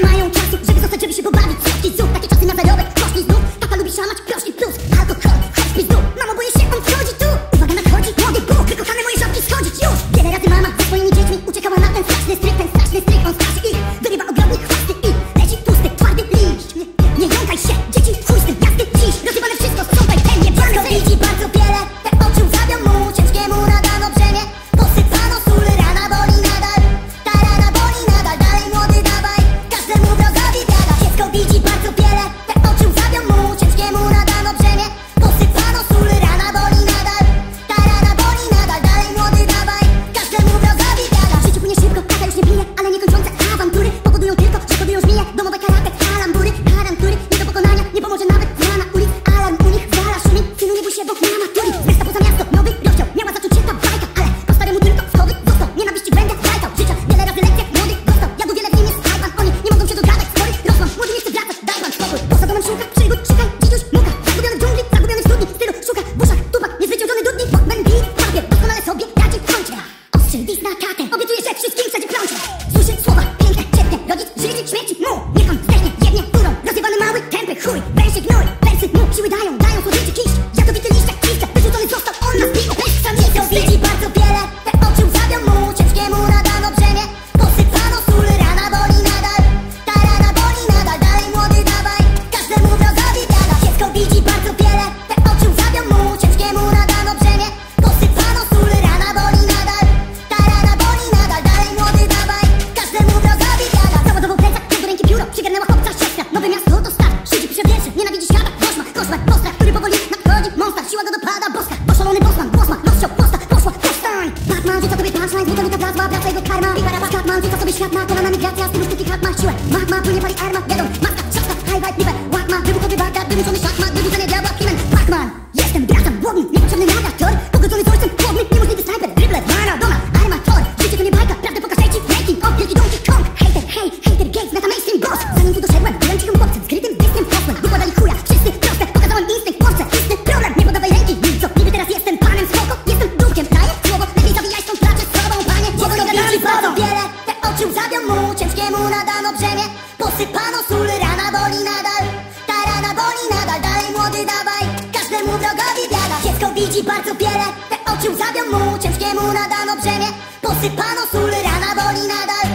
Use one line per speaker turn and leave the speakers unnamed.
nie mają czasu, żeby zostać, żeby się pobawić. Setki zup, takie czasy na zarobek Koszli znów, papa lubi szamać, proszli plus. Alkohol, hospice znów, mamo boję się, on wchodzi tu. Uwaga nadchodzi, młody Bóg, wykochane moje żabki schodzić już. Wiele razy mama ze swoimi dziećmi uciekała na ten straszny stryk Ten straszny stryk, on straszy ich. Sungai Einstein, zbudowy to plazma, praca jego karma. Wywara paskat, mam rzuca sobie świat na kolana Migracja, stylu sztuki, hak ma siłę. Magma, płynie pali armat, wiadom, maska, szatka, high vibe, niwe Łakma, wybuchowy warta, wymuszony szachmat Wybudzenie diabła, He-Man, Pac-Man Jestem, wracam, głodny, niepotrzebny narrator. Pogodzony z ojcem, głodny, niemożliwy snajper. Dribbler, Maradona, armator. Życie to nie bajka, prawdę pokażę ci Making of, wielki Donkey Kong. Hater, hej, hater, gates, meta mainstream, boss. Zanim tu doszedłem, byłem cichym chłopcem, skrytym, dyskiem, posłem Wykładali chuja, rano sól, rana boli nadal. Ta rana boli nadal, dalej młody dawaj. Każdemu wrogowi biada, dziecko widzi bardzo wiele. Te oczy zabią mu, ciężkiemu nadano brzemię. Posypano sól, rana boli nadal.